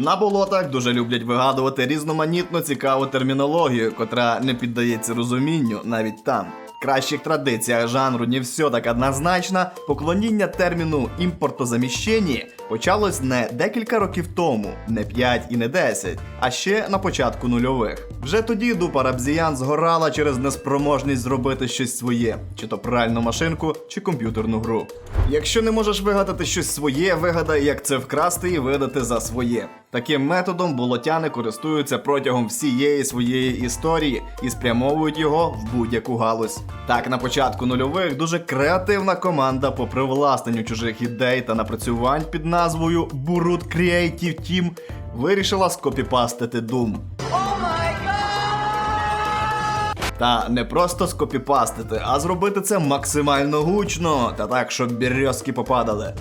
На болотах дуже люблять вигадувати різноманітно цікаву термінологію, котра не піддається розумінню навіть там. В кращих традиціях жанру не все так однозначно, поклоніння терміну імпортозаміщення почалось не декілька років тому, не 5 і не 10, а ще на початку нульових. Вже тоді дупа рабзіян згорала через неспроможність зробити щось своє, чи то пральну машинку, чи комп'ютерну гру. Якщо не можеш вигадати щось своє, вигадай, як це вкрасти і видати за своє. Таким методом болотяни користуються протягом всієї своєї історії і спрямовують його в будь-яку галузь. Так, на початку нульових дуже креативна команда по привласненню чужих ідей та напрацювань під назвою Burut Creative Team вирішила скопіпастити Doom. Та не просто скопіпастити, а зробити це максимально гучно та так, щоб бірьозки попадали.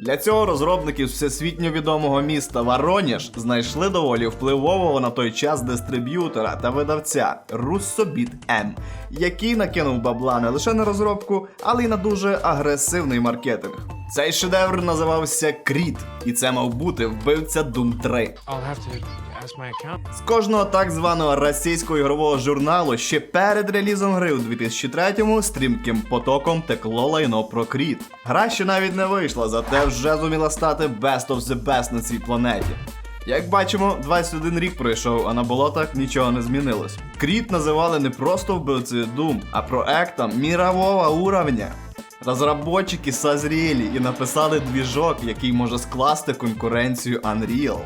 Для цього розробники всесвітньо відомого міста Вороніж знайшли доволі впливового на той час дистриб'ютора та видавця Russobit M, який накинув бабла не лише на розробку, але й на дуже агресивний маркетинг. Цей шедевр називався Кріт, і це мав бути вбивця Doom 3. I'll have to ask my accountant. З кожного так званого російського ігрового журналу ще перед релізом гри у 2003-му стрімким потоком текло лайно про Кріт. Гра ще навіть не вийшла, зате вже зуміла стати Best of the Best на цій планеті. Як бачимо, 21 рік пройшов, а на болотах нічого не змінилось. Кріт називали не просто вбивцею Doom, а проектом мірового уровня. Розробники созріли і написали двіжок, який може скласти конкуренцію Unreal.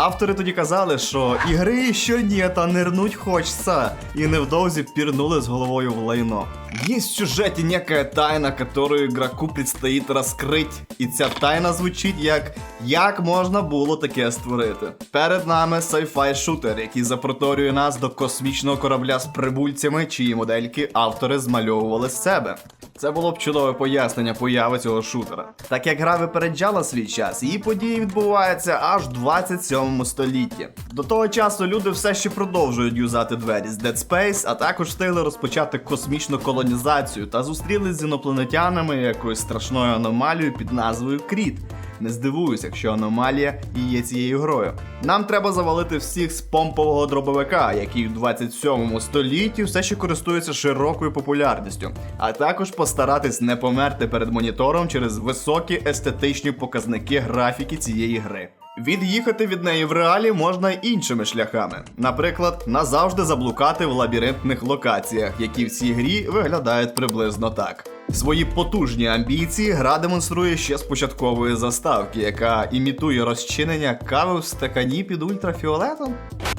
Автори тоді казали, що ігри що ні, та нирнуть хочеться, і невдовзі пірнули з головою в лайно. Есть в сюжеті некая тайна, которую игроку предстоит розкрить. І ця тайна звучить як як можна було таке створити. Перед нами sci-fi шутер, який запроторює нас до космічного корабля з прибульцями, чиї модельки автори змальовували з себе. Це було б чудове пояснення появи цього шутера. Так як гра випереджала свій час, її події відбуваються аж в 27 столітті. До того часу люди все ще продовжують юзати двері з Dead Space, а також встигли розпочати космічну колонізацію та зустрілись з інопланетянами якоюсь страшною аномалією під назвою Кріт. Не здивуюсь, якщо аномалія і є цією грою. Нам треба завалити всіх з помпового дробовика, який в 27 столітті все ще користується широкою популярністю, а також постаратись не померти перед монітором через високі естетичні показники графіки цієї гри. Від'їхати від неї в реалі можна іншими шляхами. Наприклад, назавжди заблукати в лабіринтних локаціях, які в цій грі виглядають приблизно так. Свої потужні амбіції гра демонструє ще з початкової заставки, яка імітує розчинення кави в стакані під ультрафіолетом.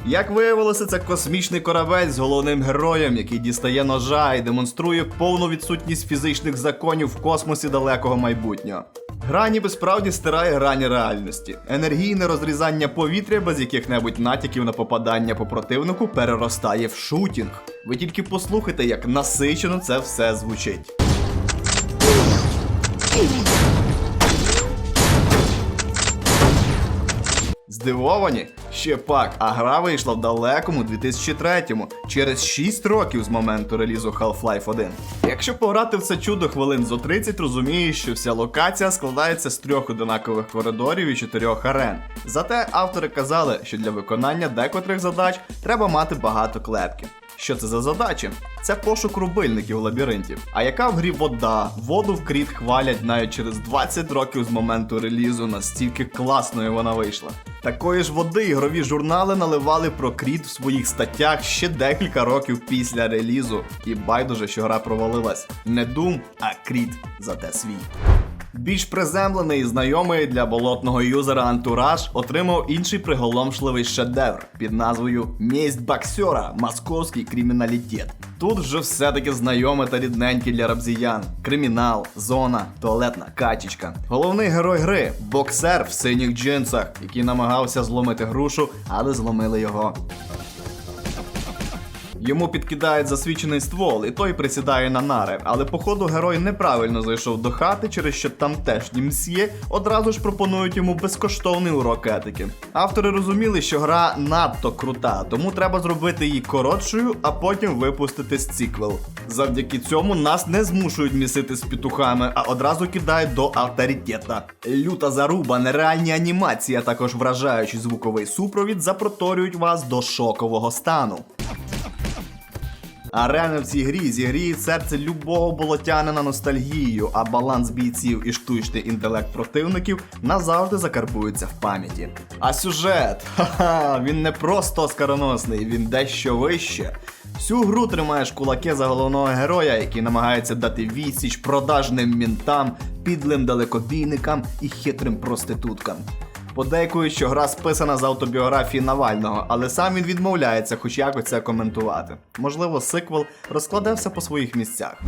Як виявилося, це космічний корабель з головним героєм, який дістає ножа і демонструє повну відсутність фізичних законів в космосі далекого майбутнього. Гра ніби справді стирає грані реальності. Енергійне розрізання повітря без яких-небудь натяків на попадання по противнику переростає в шутінг. Ви тільки послухайте, як насичено це все звучить. Здивовані? Ще пак, а гра вийшла в далекому 2003-му, через 6 років з моменту релізу Half-Life 1. Якщо пограти в це чудо хвилин зо 30, розумієш, що вся локація складається з трьох одинакових коридорів і чотирьох арен. Зате автори казали, що для виконання декотрих задач треба мати багато клепків. Що це за задачі? Це пошук рубильників лабіринтів. А яка в грі вода? Воду в кріт хвалять навіть через 20 років з моменту релізу, настільки класною вона вийшла. Такої ж води ігрові журнали наливали про кріт в своїх статтях ще декілька років після релізу. І байдуже, що гра провалилась. Не Doom, а кріт зате свій. Більш приземлений і знайомий для болотного юзера антураж отримав інший приголомшливий шедевр під назвою Месть боксера Московський криміналітет. Тут вже все-таки знайоме та рідненьке для рабзіян. Кримінал, зона, туалетна качечка. Головний герой гри боксер в синіх джинсах, який намагався зломити грушу, але зломили його. Йому підкидають засвічений ствол, і той присідає на нари. Але походу герой неправильно зайшов до хати, через що тамтешні мсьє одразу ж пропонують йому безкоштовний урок етики. Автори розуміли, що гра надто крута, тому треба зробити її коротшою, а потім випустити сціквел. Завдяки цьому нас не змушують місити з петухами, а одразу кидають до авторитета. Люта заруба, нереальні анімації, а також вражаючий звуковий супровід запроторюють вас до шокового стану. Арена в цій грі зігріє серце любого болотянина ностальгією, а баланс бійців і штучний інтелект противників назавжди закарбується в пам'яті. А сюжет, ха-ха, він не просто скароносний, він дещо вище. Всю гру тримаєш кулаки за головного героя, який намагається дати відсіч продажним мінтам, підлим далекобійникам і хитрим проституткам. Подейкують, що гра списана з автобіографії Навального, але сам він відмовляється хоч якось це коментувати. Можливо, сиквел розкладе все по своїх місцях.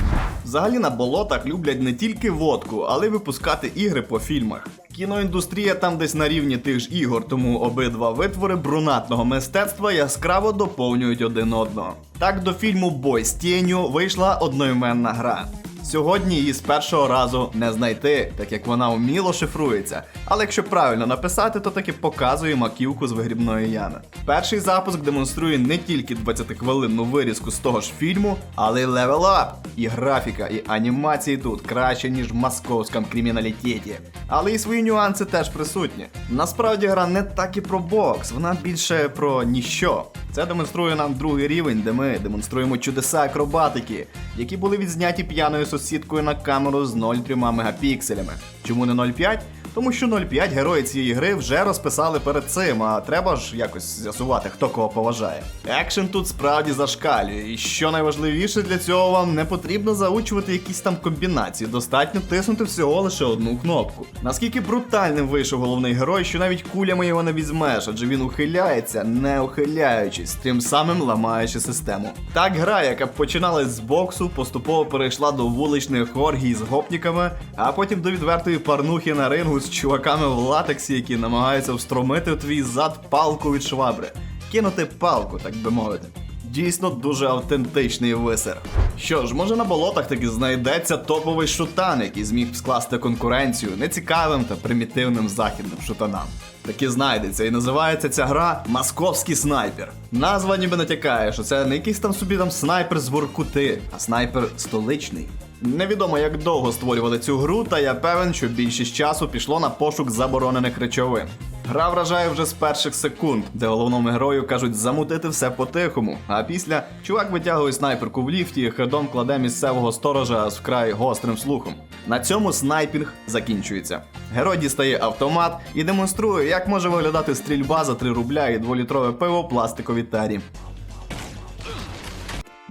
Взагалі на болотах люблять не тільки водку, але й випускати ігри по фільмах. Кіноіндустрія там десь на рівні тих ж ігор, тому обидва витвори брунатного мистецтва яскраво доповнюють один одного. Так до фільму Бой з тінню вийшла одноіменна гра. Сьогодні її з першого разу не знайти, так як вона вміло шифрується. Але якщо правильно написати, то таки показує маківку з вигрібної ями. Перший запуск демонструє не тільки 20-хвилинну вирізку з того ж фільму, але й левелап. І графіка, і анімації тут краще, ніж в московському криміналітеті. Але і свої нюанси теж присутні. Насправді гра не так і про бокс, вона більше про ніщо. Це демонструє нам другий рівень, де ми демонструємо чудеса акробатики, які були відзняті п'яною сусідкою на камеру з 0,3 мегапікселями. Чому не 0,5? Тому що 0,5 герої цієї гри вже розписали перед цим, а треба ж якось з'ясувати, хто кого поважає. Екшен тут справді зашкалює, і що найважливіше для цього вам не потрібно заучувати якісь там комбінації, достатньо тиснути всього лише одну кнопку. Наскільки брутальним вийшов головний герой, що навіть кулями його не візьмеш, адже він ухиляється, не ухиляючись, тим самим ламаючи систему. Так гра, яка починалась з боксу, поступово перейшла до вуличних оргій з гопніками, а потім до відвертої парнухи на рингу з чуваками в латексі, які намагаються встромити в твій зад палку від швабри, кинути палку, так би мовити. Дійсно дуже автентичний висер. Що ж, може на болотах таки знайдеться топовий шутан, який зміг скласти конкуренцію нецікавим та примітивним західним шутанам. Таки знайдеться і називається ця гра Московський снайпер. Назва ніби натякає, що це не якийсь там собі там снайпер з Воркути, а снайпер столичний. Невідомо як довго створювали цю гру, та я певен, що більшість часу пішло на пошук заборонених речовин. Гра вражає вже з перших секунд, де головному герою кажуть замутити все по-тихому. А після чувак витягує снайперку в ліфті і хедом кладе місцевого сторожа з вкрай гострим слухом. На цьому снайпінг закінчується. Герой дістає автомат і демонструє, як може виглядати стрільба за 3 рубля і 2-літрове пиво в пластиковій тарі.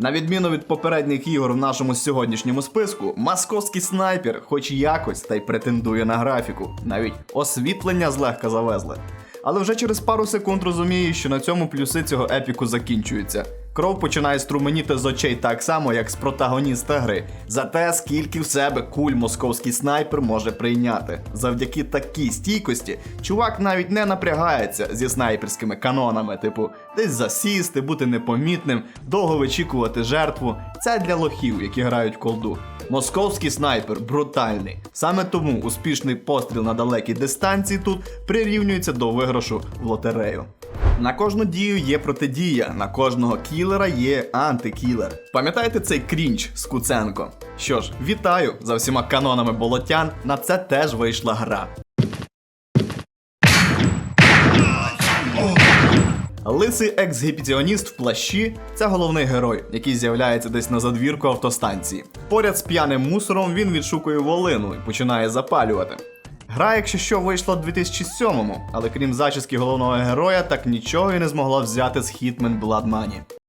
На відміну від попередніх ігор в нашому сьогоднішньому списку, московський снайпер, хоч якось, та й претендує на графіку. Навіть освітлення злегка завезли. Але вже через пару секунд розуміє, що на цьому плюси цього епіку закінчуються. Кров починає струменіти з очей так само, як з протагоніста гри. За те, скільки в себе куль московський снайпер може прийняти. Завдяки такій стійкості, чувак навіть не напрягається зі снайперськими канонами, типу, десь засісти, бути непомітним, довго вичікувати жертву. Це для лохів, які грають колду. Московський снайпер брутальний. Саме тому успішний постріл на далекій дистанції тут прирівнюється до виграшу в лотерею. На кожну дію є протидія, на кожного кілера є антикілер. Пам'ятаєте цей крінч з Куценко? Що ж, вітаю за всіма канонами болотян. На це теж вийшла гра. Лисий ексгібіціоніст в плащі це головний герой, який з'являється десь на задвірку автостанції. Поряд з п'яним мусором він відшукує волину і починає запалювати. Гра, якщо що, вийшла в 2007-му, але крім зачіски головного героя, так нічого і не змогла взяти з Hitman Blood Money.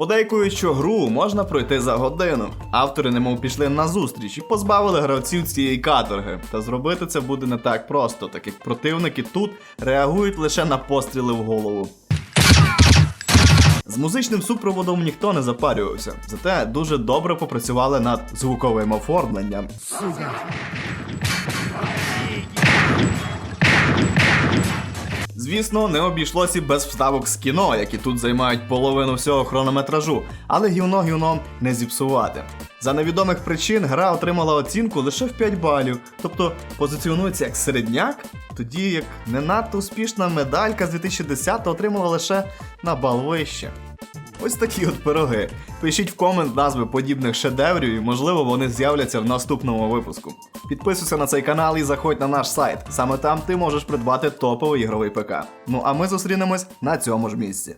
Подейкують, що гру можна пройти за годину. Автори немов пішли на зустріч і позбавили гравців цієї каторги. Та зробити це буде не так просто, так як противники тут реагують лише на постріли в голову. З музичним супроводом ніхто не запарювався, зате дуже добре попрацювали над звуковим оформленням. Звісно, не обійшлося без вставок з кіно, які тут займають половину всього хронометражу, але гівно гівном не зіпсувати. За невідомих причин гра отримала оцінку лише в 5 балів, тобто позиціонується як середняк, тоді як не надто успішна медалька з 2010 отримала лише на бал вище. Ось такі от пироги. Пишіть в комент назви подібних шедеврів, і можливо вони з'являться в наступному випуску. Підписуйся на цей канал і заходь на наш сайт. Саме там ти можеш придбати топовий ігровий ПК. Ну а ми зустрінемось на цьому ж місці.